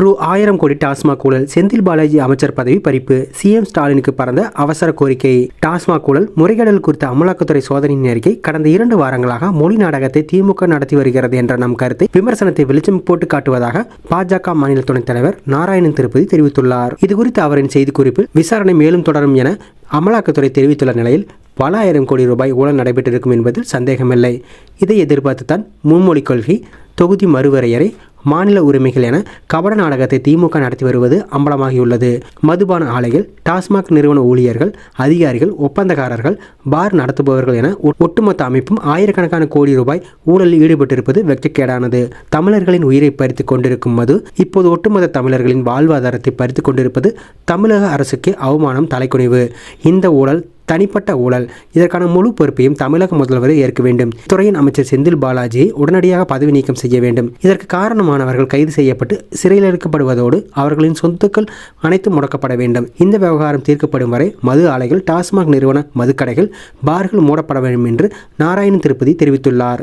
ரூ ஆயிரம் கோடி டாஸ்மாக் ஊழல் செந்தில் பாலாஜி அமைச்சர் பதவி பறிப்பு. சிஎம் ஸ்டாலினுக்கு பறந்த அவசர கோரிக்கை. டாஸ்மாக் ஊழல் முறைகேடல் குறித்த அமலாக்கத்துறை சோதனையின் அறிக்கை கடந்த இரண்டு வாரங்களாக மொழி நாடகத்தை திமுக நடத்தி வருகிறது என்ற நம் கருத்தை விமர்சனத்தை வெளிச்சம் போட்டு காட்டுவதாக பாஜக மாநில துணைத் தலைவர் நாராயணன் திருப்பதி தெரிவித்துள்ளார். இதுகுறித்து அவரின் செய்திக்குறிப்பில் விசாரணை மேலும் தொடரும் என அமலாக்கத்துறை தெரிவித்துள்ள நிலையில் பல ஆயிரம் கோடி ரூபாய் ஊழல் நடைபெற்றிருக்கும் என்பதில் சந்தேகமில்லை. இதை எதிர்பார்த்துத்தான் மும்மொழிக் கொள்கை தொகுதி மறுவரையறை மாநில உரிமைகள் என கபட நாடகத்தை திமுக நடத்தி வருவது அம்பலமாகியுள்ளது. மதுபான ஆலைகள் டாஸ்மாக் நிறுவன ஊழியர்கள் அதிகாரிகள் ஒப்பந்தக்காரர்கள் பார் நடத்துபவர்கள் என ஒ- ஒட்டுமொத்த அமைப்பும் ஆயிரக்கணக்கான கோடி ரூபாய் ஊழலில் ஈடுபட்டிருப்பது வெட்கக்கேடானது. தமிழர்களின் உயிரை பறித்துக் கொண்டிருக்கும் மது இப்போது ஒட்டுமொத்த தமிழர்களின் வாழ்வாதாரத்தை பறித்துக் கொண்டிருப்பது தமிழக அரசுக்கு அவமானம் தலைக்குனிவு. இந்த ஊழல் தனிப்பட்ட ஊழல். இதற்கான முழு பொறுப்பையும் தமிழக முதல்வரே ஏற்க வேண்டும். துறையின் அமைச்சர் செந்தில் பாலாஜியை உடனடியாக பதவி நீக்கம் செய்ய வேண்டும். இதற்கு காரணமானவர்கள் கைது செய்யப்பட்டு சிறையில் எடுக்கப்படுவதோடு அவர்களின் சொத்துக்கள் அனைத்தும் முடக்கப்பட வேண்டும். இந்த விவகாரம் தீர்க்கப்படும் வரை மது ஆலைகள் டாஸ்மாக் நிறுவன மதுக்கடைகள் பார்கள் மூடப்பட வேண்டும் என்று நாராயணன் திருப்பதி தெரிவித்துள்ளார்.